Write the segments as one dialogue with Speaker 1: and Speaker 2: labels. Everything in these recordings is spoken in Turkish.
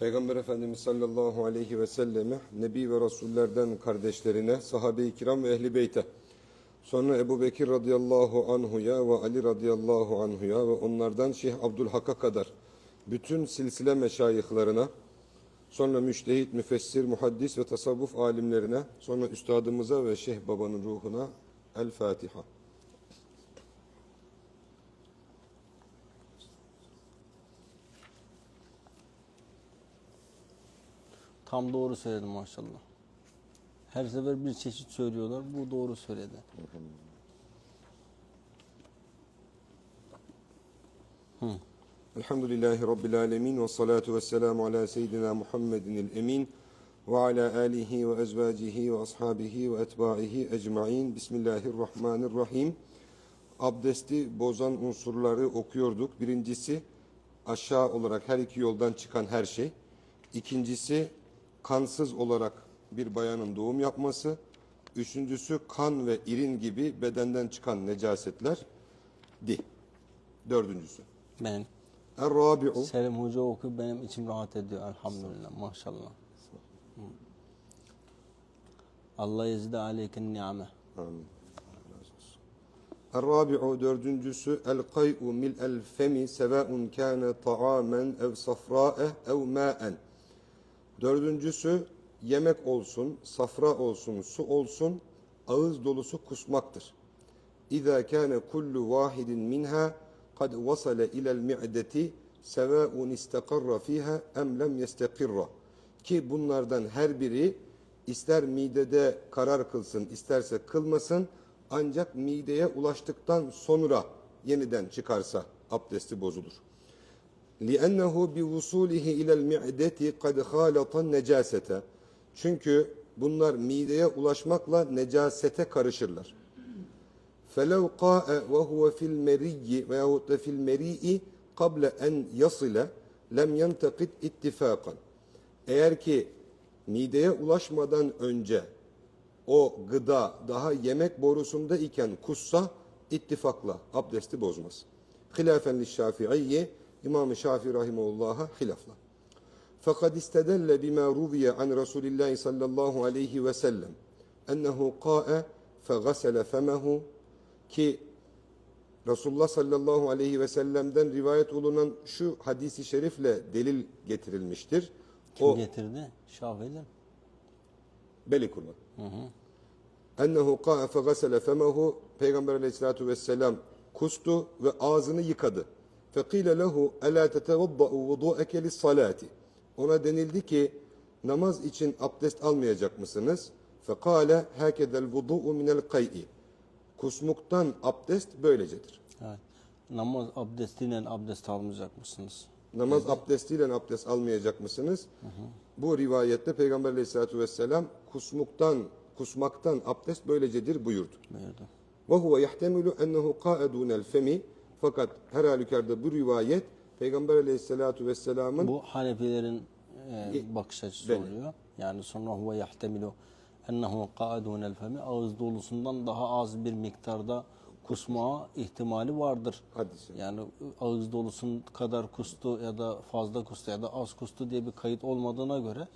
Speaker 1: Peygamber Efendimiz sallallahu aleyhi ve selleme, Nebi ve Resullerden kardeşlerine, sahabe-i kiram ve ehli beyte, sonra Ebu Bekir radıyallahu anhuya ve Ali radıyallahu anhuya ve onlardan Şeyh Abdülhak'a kadar bütün silsile meşayihlarına, sonra müştehit, müfessir, muhaddis ve tasavvuf alimlerine, sonra üstadımıza ve Şeyh babanın ruhuna El Fatiha.
Speaker 2: Tam doğru söyledim maşallah. Her sefer bir çeşit söylüyorlar. Bu doğru söyledi.
Speaker 1: Elhamdülillahi Rabbil alemin ve salatu ve selamu ala seyyidina Muhammedin el emin ve ala alihi ve ezvacihi ve ashabihi ve etbaihi ecmain. Bismillahirrahmanirrahim. Abdesti bozan unsurları okuyorduk. Birincisi aşağı olarak her iki yoldan çıkan her şey. İkincisi kansız olarak bir bayanın doğum yapması. Üçüncüsü kan ve irin gibi bedenden çıkan necasetler. Di. Dördüncüsü.
Speaker 2: Ben
Speaker 1: Er-Rabi'u
Speaker 2: Selim Hoca oku benim içim rahat ediyor elhamdülillah maşallah. Allah yezide aleyken ni'ame.
Speaker 1: Amin. Er-Rabi'u dördüncüsü el-kay'u mil'el femi sevaun kâne ta'amen ev safra'e ev mâen. Dördüncüsü yemek olsun, safra olsun, su olsun, ağız dolusu kusmaktır. İzâ kâne kullu vâhidin minhâ kad vasale ilel mi'deti sevâun istekarra fîhâ em lem yestekirra. Ki bunlardan her biri ister midede karar kılsın, isterse kılmasın, ancak mideye ulaştıktan sonra yeniden çıkarsa abdesti bozulur. لِأَنَّهُ بِوُصُولِهِ إِلَى الْمِعْدَةِ قَدْ خَالَطَ النَّجَاسَةَ Çünkü bunlar mideye ulaşmakla necasete karışırlar. فَلَوْ قَاءَ وَهُوَ فِي الْمَرِيِّ veyahut da fil meri'i قَبْلَ اَنْ يَصِلَ lem يَنْتَقِدْ ittifakan. Eğer ki mideye ulaşmadan önce o gıda daha yemek borusunda iken kussa ittifakla abdesti bozmaz. Hilafen Şafii'ye İmam-ı Şafii rahimehullah'a hilafla. Fakat istedelle bima ruviye an Resulillahi sallallahu aleyhi ve sellem ennehu qa'e fegasele femehu ki Resulullah sallallahu aleyhi ve sellem'den rivayet olunan şu hadisi şerifle delil getirilmiştir.
Speaker 2: Kim
Speaker 1: O
Speaker 2: getirdi? Şafii'den.
Speaker 1: Beli kurma. Ennehu qa'a fegasele femehu Peygamber aleyhissalatu vesselam kustu ve ağzını yıkadı. Fekile lehu ela tetevadda'u vudu'eke lissalati. Ona denildi ki namaz için abdest almayacak mısınız? Fekale hakedel vudu'u minel kay'i. Kusmuktan abdest böylecedir.
Speaker 2: Evet. Namaz abdestiyle abdest almayacak mısınız?
Speaker 1: Namaz abdestiyle abdest almayacak mısınız? Bu rivayette Peygamber aleyhissalatu vesselam kusmuktan, kusmaktan abdest böylecedir buyurdu.
Speaker 2: Buyurdu.
Speaker 1: Huve yahtemilu ennehu qa'edunel femi fakat her halükarda bu rivayet Peygamber aleyhissalatu vesselamın
Speaker 2: Bu Hanefilerin e, bakış açısı
Speaker 1: Benim.
Speaker 2: oluyor. Yani sonra huve yahtemilu ennehu qa'idunel femi ağız dolusundan daha az bir miktarda kusma ihtimali vardır.
Speaker 1: hadisi.
Speaker 2: Yani ağız dolusun kadar kustu ya da fazla kustu ya da az kustu diye bir kayıt olmadığına göre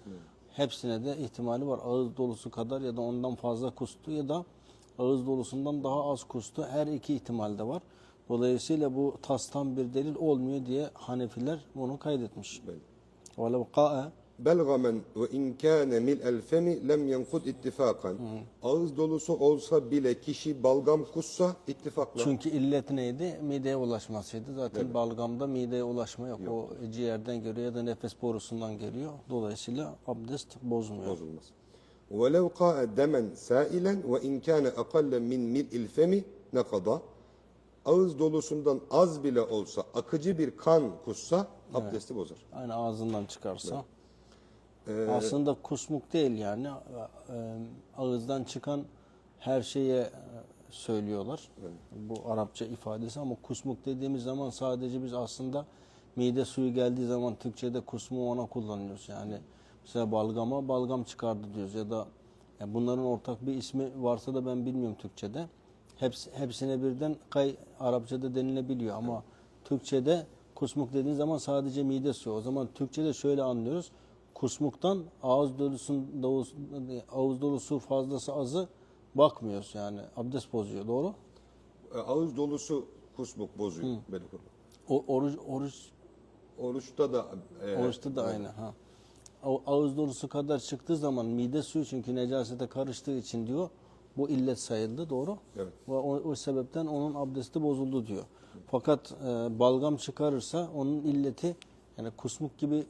Speaker 2: hepsine de ihtimali var. Ağız dolusu kadar ya da ondan fazla kustu ya da ağız dolusundan daha az kustu. Her iki ihtimal de var. Dolayısıyla bu tastan bir delil olmuyor diye Hanefiler bunu kaydetmiş. Velev kâe
Speaker 1: belgamen ve inkâne mil el femi lem yenkud ittifakan. Ağız dolusu olsa bile kişi balgam kussa ittifakla.
Speaker 2: Çünkü illet neydi? Mideye ulaşmasıydı. Zaten Evet. balgamda mideye ulaşma yok. O ciğerden görüyor ya da nefes borusundan geliyor. Dolayısıyla abdest bozmuyor.
Speaker 1: bozulmaz. Ve lev kâe demen sailen ve inkâne akalle min mil il femi. Ağız dolusundan az bile olsa akıcı bir kan kussa abdesti bozar.
Speaker 2: Aynı ağzından çıkarsa. Aslında kusmuk değil yani. Ee, Ağızdan çıkan her şeye e, söylüyorlar. Bu Arapça ifadesi ama kusmuk dediğimiz zaman sadece biz aslında mide suyu geldiği zaman Türkçe'de kusmu ona kullanıyoruz. Yani mesela balgama balgam çıkardı diyoruz ya da yani bunların ortak bir ismi varsa da ben bilmiyorum Türkçe'de. Hepsi, hepsine birden kay Arapçada denilebiliyor ama Türkçe'de kusmuk dediğin zaman sadece mide suyu. O zaman Türkçe'de şöyle anlıyoruz. Kusmuktan ağız dolusu, dolusu ağız dolusu fazlası azı bakmıyoruz yani. Abdest bozuyor. Doğru?
Speaker 1: E, Ağız dolusu kusmuk bozuyor. Belik olur.
Speaker 2: O, oruç, oruç
Speaker 1: Oruçta da e,
Speaker 2: Oruçta da aynı. Ha. O ağız dolusu kadar çıktığı zaman mide suyu çünkü necasete karıştığı için diyor bu illet sayıldı doğru.
Speaker 1: Evet.
Speaker 2: Ve o, o sebepten onun abdesti bozuldu diyor. Fakat e, balgam çıkarırsa onun illeti yani kusmuk gibi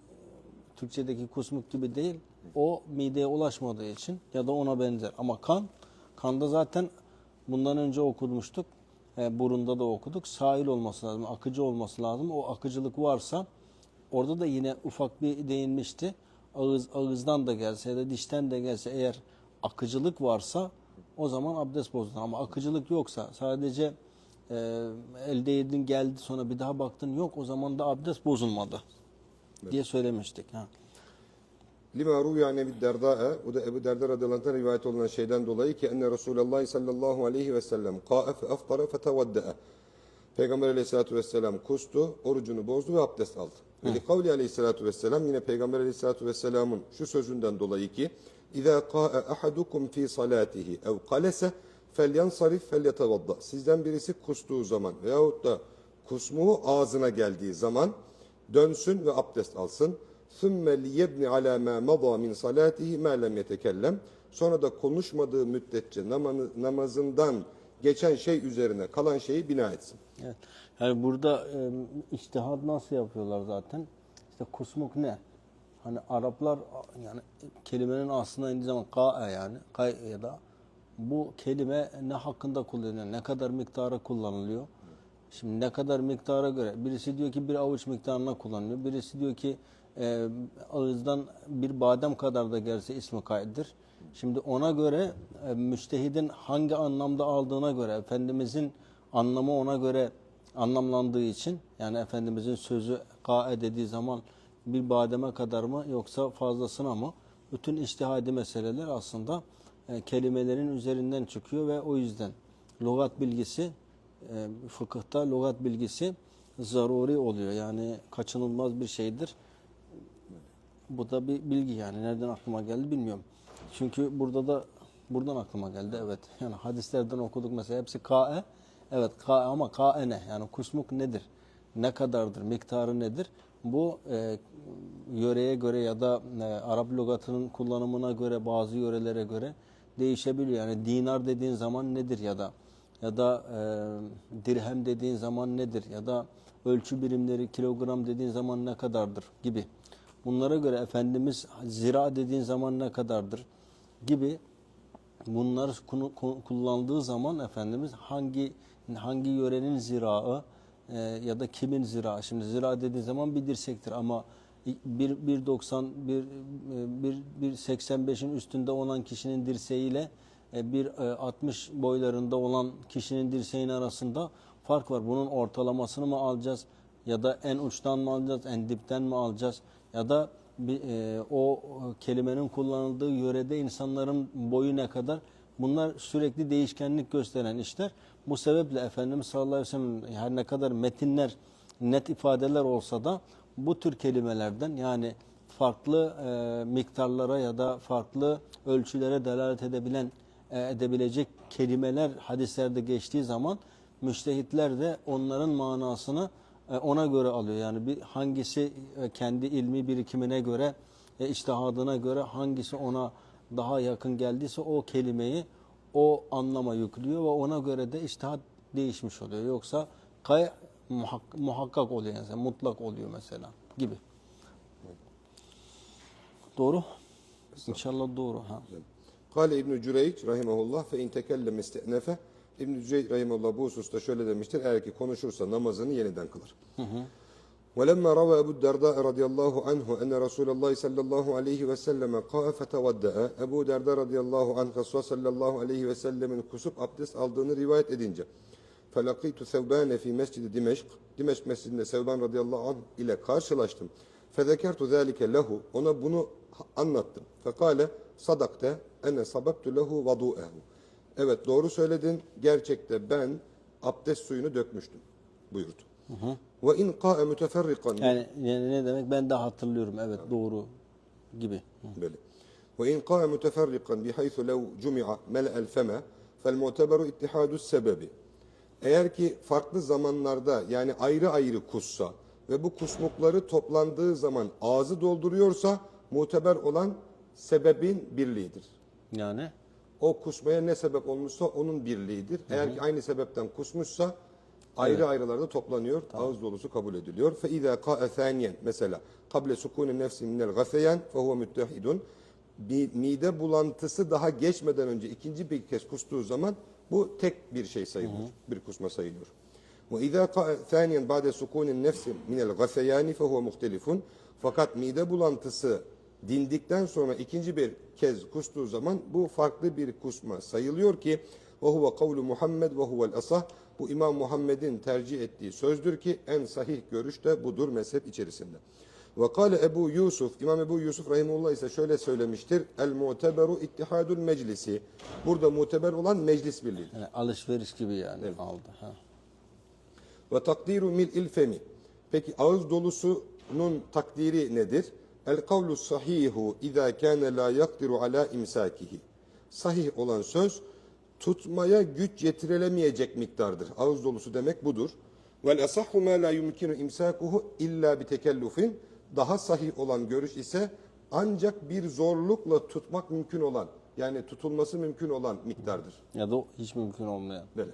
Speaker 2: Türkçedeki kusmuk gibi değil. O mideye ulaşmadığı için ya da ona benzer. Ama kan, kanda zaten bundan önce okudmuştuk. E, burunda da okuduk. Sahil olması lazım, akıcı olması lazım. O akıcılık varsa orada da yine ufak bir değinmişti. Ağız ağızdan da gelse ya da dişten de gelse eğer akıcılık varsa o zaman abdest bozulur. Ama akıcılık yoksa sadece e, elde yedin geldi sonra bir daha baktın yok o zaman da abdest bozulmadı diye söylemiştik. Ha.
Speaker 1: Lima ruvi an Ebu Derda'e, bu da Ebu Derda radıyallahu rivayet olunan şeyden dolayı ki enne Resulullah sallallahu aleyhi ve sellem kâe fe aftara fe tevadde'e. Peygamber aleyhissalatü vesselam kustu, orucunu bozdu ve abdest aldı. Ve li kavli aleyhissalatü vesselam yine Peygamber aleyhissalatü vesselamın şu sözünden dolayı ki İzâ kâe ahadukum fi salâtihi ev kalese felyansarif felyetevadda. Sizden birisi kustuğu zaman veyahut da kusmuğu ağzına geldiği zaman dönsün ve abdest alsın. ثُمَّ لِيَبْنِ عَلَى مَا مَضَى مِنْ صَلَاتِهِ مَا لَمْ يَتَكَلَّمْ Sonra da konuşmadığı müddetçe namazı- namazından geçen şey üzerine kalan şeyi bina etsin.
Speaker 2: Evet. Yani burada e, içtihat nasıl yapıyorlar zaten? İşte kusmuk ne? Hani Araplar yani kelimenin aslına indiği zaman ka'a yani kay ya da bu kelime ne hakkında kullanılıyor? Ne kadar miktara kullanılıyor? Şimdi ne kadar miktara göre? Birisi diyor ki bir avuç miktarına kullanılıyor. Birisi diyor ki e, ağızdan bir badem kadar da gelse ismi kayıttır. Şimdi ona göre e, müçtehidin hangi anlamda aldığına göre Efendimizin anlamı ona göre anlamlandığı için yani Efendimizin sözü kae dediği zaman bir bademe kadar mı yoksa fazlasına mı? Bütün iştihadi meseleler aslında e, kelimelerin üzerinden çıkıyor ve o yüzden lügat bilgisi e, fıkıhta lügat bilgisi zaruri oluyor. Yani kaçınılmaz bir şeydir. Bu da bir bilgi yani. Nereden aklıma geldi bilmiyorum. Çünkü burada da buradan aklıma geldi evet. Yani hadislerden okuduk mesela hepsi kae. Evet kae ama kae ne? Yani kusmuk nedir? Ne kadardır? Miktarı nedir? Bu e, yöreye göre ya da e, Arap lügatının kullanımına göre bazı yörelere göre değişebiliyor. Yani dinar dediğin zaman nedir ya da ya da e, dirhem dediğin zaman nedir ya da ölçü birimleri kilogram dediğin zaman ne kadardır gibi. Bunlara göre Efendimiz zira dediğin zaman ne kadardır gibi ku- kullandığı zaman Efendimiz hangi hangi yörenin zirağı e, ya da kimin zirağı. Şimdi zira dediği zaman bir dirsektir ama bir 1.90 bir, bir, bir 85'in üstünde olan kişinin dirseğiyle e, bir e, 60 boylarında olan kişinin dirseğinin arasında fark var. Bunun ortalamasını mı alacağız ya da en uçtan mı alacağız, en dipten mi alacağız ya da bir, e, o kelimenin kullanıldığı yörede insanların boyu ne kadar bunlar sürekli değişkenlik gösteren işler. Bu sebeple Efendimiz sallallahu aleyhi ve sellem her ne kadar metinler net ifadeler olsa da bu tür kelimelerden yani farklı e, miktarlara ya da farklı ölçülere delalet edebilen e, edebilecek kelimeler hadislerde geçtiği zaman müştehitler de onların manasını e, ona göre alıyor. Yani bir hangisi e, kendi ilmi birikimine göre, e, içtihadına göre hangisi ona daha yakın geldiyse o kelimeyi o anlama yüklüyor ve ona göre de içtihat değişmiş oluyor. Yoksa kay muhak- muhakkak oluyor yani mutlak oluyor mesela gibi. Doğru? İnşallah doğru. Ha.
Speaker 1: Kale İbn-i Cüreyç rahimahullah fe in tekellem iste'nefe İbn-i Cüreyç rahimahullah bu hususta şöyle demiştir. Eğer ki konuşursa namazını yeniden kılar. ولما روى أبو الدرداء رضي الله عنه أن رسول الله صلى الله عليه وسلم قاء فتودأ Ebu Derda radıyallahu anh Resulullah sallallahu aleyhi ve sellemin kusup abdest aldığını rivayet edince فَلَقِيتُ ثَوْبَانَ فِي مَسْجِدِ Dimeşk Dimeşk mescidinde Sevban radıyallahu anh ile karşılaştım. فَذَكَرْتُ ذَٰلِكَ lehu Ona bunu anlattım. فَقَالَ sadakte ene sabaktu lehu vadu'ehu Evet doğru söyledin. Gerçekte ben abdest suyunu dökmüştüm buyurdu. Ve in kâe müteferrikan.
Speaker 2: Yani, yani ne demek? Ben de hatırlıyorum. Evet, evet. doğru gibi.
Speaker 1: Böyle. Ve in kâe müteferrikan bihaythu lev cumi'a mel'el feme fel mu'teberu ittihadus sebebi. Eğer ki farklı zamanlarda yani ayrı ayrı kussa ve bu kusmukları toplandığı zaman ağzı dolduruyorsa muteber olan sebebin birliğidir.
Speaker 2: Yani?
Speaker 1: O kusmaya ne sebep olmuşsa onun birliğidir. Eğer hı hı. ki aynı sebepten kusmuşsa ayrı evet. ayrılarında toplanıyor. Tamam. Ağız dolusu kabul ediliyor. Fe izâ kâe thâniyen mesela kable sukûne nefsi minel gafeyen fe huve müttehidun. Bir mide bulantısı daha geçmeden önce ikinci bir kez kustuğu zaman bu tek bir şey sayılır. Hı hı. Bir kusma sayılıyor. Ve izâ kâe thâniyen ba'de sukûne nefsi minel gafeyâni fe huve muhtelifun. Fakat mide bulantısı dindikten sonra ikinci bir kez kustuğu zaman bu farklı bir kusma sayılıyor ki ve huve kavlu Muhammed ve huvel asah bu İmam Muhammed'in tercih ettiği sözdür ki en sahih görüş de budur mezhep içerisinde. Ve kâle Ebu Yusuf, İmam Ebu Yusuf Rahimullah ise şöyle söylemiştir. El muteberu ittihadul meclisi. Burada muteber olan meclis birliği.
Speaker 2: yani alışveriş gibi yani aldı. Ha.
Speaker 1: Ve takdiru mil'il femi. Peki ağız dolusunun takdiri nedir? El kavlu sahihu izâ kâne lâ yakdiru alâ imsâkihi. Sahih olan söz tutmaya güç yetirilemeyecek miktardır. Ağız dolusu demek budur. Vel asahhu mâ lâ yumkinu imsâkuhu illa bi tekellufin. Daha sahih olan görüş ise ancak bir zorlukla tutmak mümkün olan yani tutulması mümkün olan miktardır.
Speaker 2: Ya da hiç mümkün olmayan.
Speaker 1: Böyle.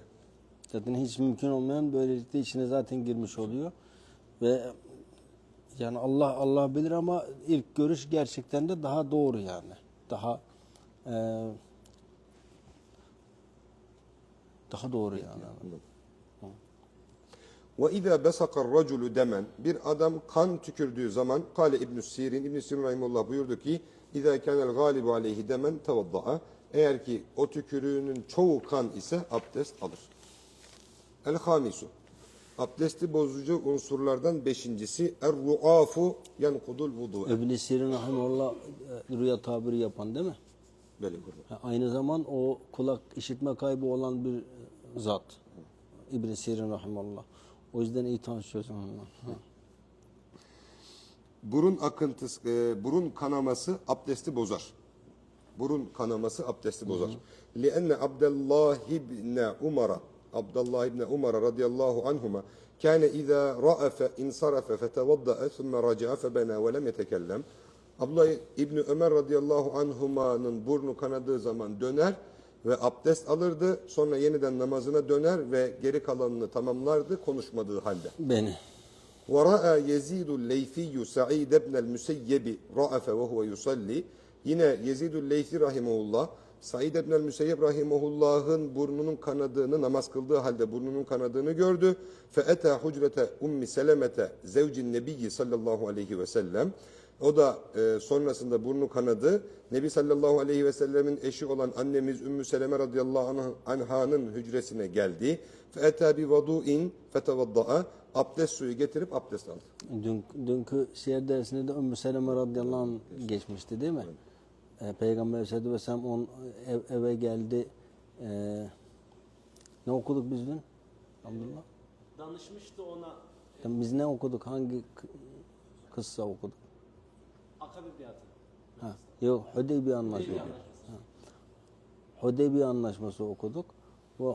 Speaker 2: Zaten hiç mümkün olmayan böylelikle içine zaten girmiş oluyor. Ve yani Allah Allah bilir ama ilk görüş gerçekten de daha doğru yani. Daha e, daha doğru yani.
Speaker 1: Ve izâ besakar raculu demen bir adam kan tükürdüğü zaman kâle İbn Sirin İbn Sirin rahimehullah buyurdu ki izâ kânel gâlibu aleyhi demen tevadda'a eğer ki o tükürüğünün çoğu kan ise abdest alır. El hamisu abdesti bozucu unsurlardan beşincisi er ruafu yankudul vudu'e.
Speaker 2: İbn Sirin rahimehullah e, rüya tabiri yapan değil mi?
Speaker 1: Böyle kurban.
Speaker 2: Ha, Aynı zaman o kulak işitme kaybı olan bir zat. İbn Sirin rahimehullah. O yüzden iyi tanışıyorsun onunla. Ha.
Speaker 1: Burun akıntısı, e, burun kanaması abdesti bozar. Burun kanaması abdesti bozar. لِأَنَّ Abdullah ibn Umar Abdullah ibn Umar radıyallahu anhuma كان إذا رأف انصرف فتوضأ ثم رجع فبنى ولم يتكلم Abdullah İbni Ömer radıyallahu anhumanın burnu kanadığı zaman döner ve abdest alırdı. Sonra yeniden namazına döner ve geri kalanını tamamlardı konuşmadığı halde.
Speaker 2: Beni.
Speaker 1: وراى يزيد الليثي سعيد بن المسيب رأف وهو يصلي yine Yezidül Leysi rahimehullah Said ibn el-Müseyyib rahimehullah'ın burnunun kanadığını namaz kıldığı halde burnunun kanadığını gördü. Fe eta hucrete ummi selemete zevcin nebiyyi sallallahu aleyhi ve sellem. o da e, sonrasında burnu kanadı. Nebi sallallahu aleyhi ve sellemin eşi olan annemiz Ümmü Seleme radıyallahu anh- anha'nın hücresine geldi. Fe eta bi vadu'in fetevadda'a. Abdest suyu getirip abdest aldı.
Speaker 2: Dün, dünkü şiir dersinde de Ümmü Seleme radıyallahu anh geçmişti değil mi? Ee, Peygamber Aleyhisselatü Vesselam on, ev, eve geldi. Ee, ne okuduk biz dün? Abdullah.
Speaker 3: danışmıştı ona
Speaker 2: Yani biz ne okuduk? Hangi kıssa okuduk?
Speaker 3: Biatı.
Speaker 2: Ha, yok Hudeybiye anlaşması. Hudeybiye anlaşması okuduk. Bu